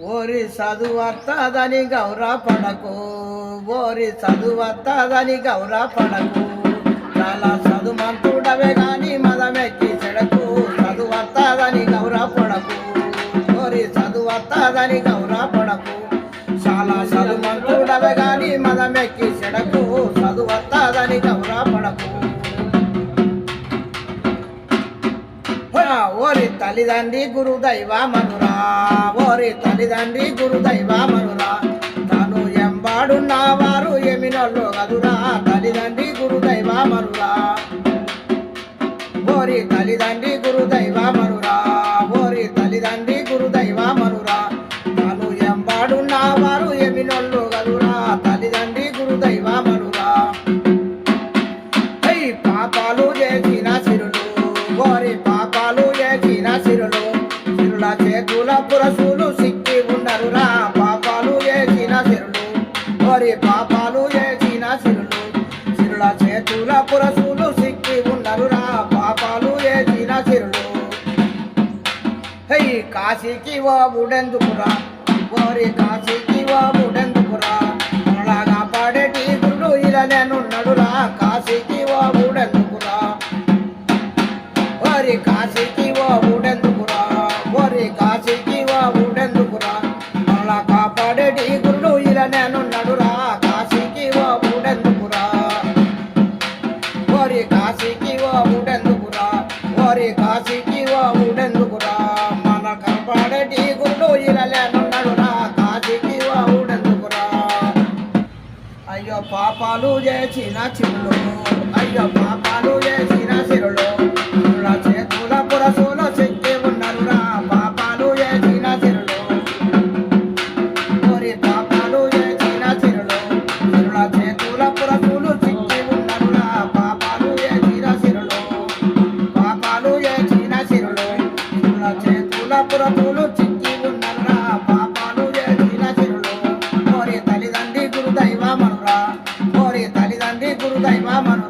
ఓరి చదువత్తదని గౌర పడకు ఓరి చదువత్తదని గౌర పడకు. చాలా చదుమంతుడవే గాని మదమెక్కి చెడకు చదువత్తదని గౌర పడకు. ఓరి చదువత్తదని గౌర పడకు. చాలా చదుమంతుడవే గాని మదమెక్కి చెడకు చదువత్తదని గౌర పడకు. హోయా, ఓరి తల్లిదండ్రి గురుదైవ మనురా ఓరి తల్లిదండ్రి గురుదైవ మనురా తను ఎంబాడున్న వారు ఎమినోళ్ళు కదురా తల్లిదండ్రి గురుదైవ మనురా. ఓరి తల్లిదండ్రి చేతుల సిక్కి ఉండరురా పాపాలు చేసిన సిరులు మరి పాపాలు చేసిన సిరులు సిరుల చేతుల పురసులు సిక్కి ఉండరురా పాపాలు చేసిన సిరులు హై కాశీకి ఓ బుడెందుకురా ఓరి కాశీకి ఓ బుడెందుకురా అలాగా పాడేటి గురుడు ఇలా నేనున్నాడురా కాశీకి ఓ బుడెందుకురా కాపాడేటి గురుడు ఇలా నేనున్నాడురా కాశీకి ఓ బుడెందుకురా ఓరి కాశీకి ఓ ఊడెందుకురా ఓరి కాశీకి ఓ ఊడెందుకురా మన కాపాడేటి గురుడు ఇరలేనున్నాడురా కాశీకి ఓ ఊడెందుకురా అయ్యో పాపాలు చేసిన చిరులు అయ్యో పాపాలు 在妈妈